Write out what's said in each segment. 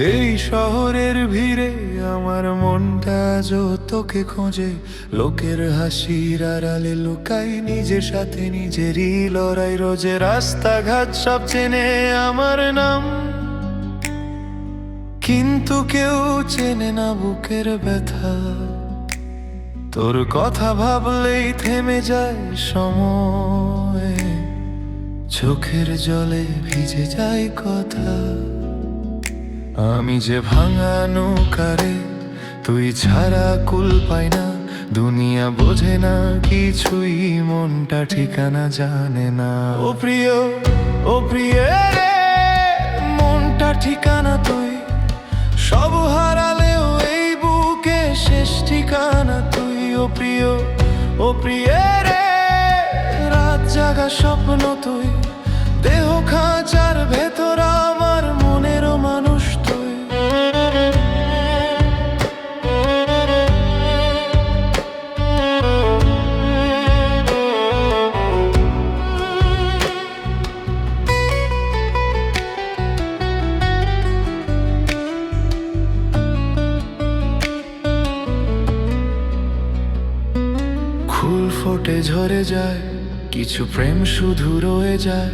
এই শহরের ভিড়ে আমার মনটা আজও তোকে খোঁজে। লোকের হাসির আড়ালে লুকাই নিজের সাথে নিজেরই লড়াই। রোজে রাস্তাঘাট সব চেনে আমার নাম। কিন্তু কেউ চেনে না বুকের ব্যথা। তোর কথা ভাবলেই থেমে যায় সময়। চোখের জলে ভিজে যায় কথা। আমি যে ভাঙা নৌকারে তুই ছাড়া কুল পাই না। দুনিয়া বোঝে না, কিছুই মনটা ঠিকানা জানে না। ও প্রিয় ও প্রিয় রে, মনটা ঠিকানা তুই। সব হারালেও এই বুকে শেষ ঠিকানা তুই। ও প্রিয় ও প্রিয় রে, রাত জাগা স্বপ্ন তুই। ফোটে ঝরে যায়, কিছু প্রেম শুধু রয়ে যায়।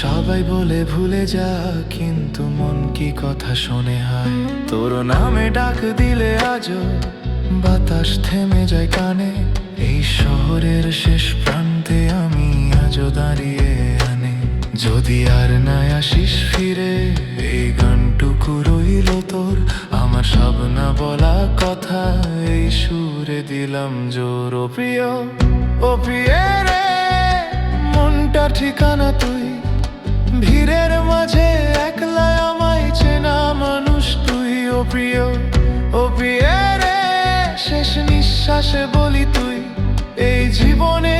সবাই বলে ভুলে যা, কিন্তু মন কি কথা শোনে হায়। তোর নামে ডাক দিলে আজও বাতাস থেমে যায় কানে। এই শহরের শেষ প্রান্তে আমি আজও দাঁড়িয়ে আনে। যদি আর না আসিস ফিরে, এই গানটুকু রইল তোর। আমার সব না বলা সুরে দিলাম জোর, ও প্রিয় ও প্রিয় রে। মনটা ঠিকানা তুই, ভিড়ের মাঝে একলা আমায় চেনা মানুষ তুই, ও প্রিয় ও প্রিয় রে। শেষ নিঃশ্বাসে বলি তুই, এই জীবনে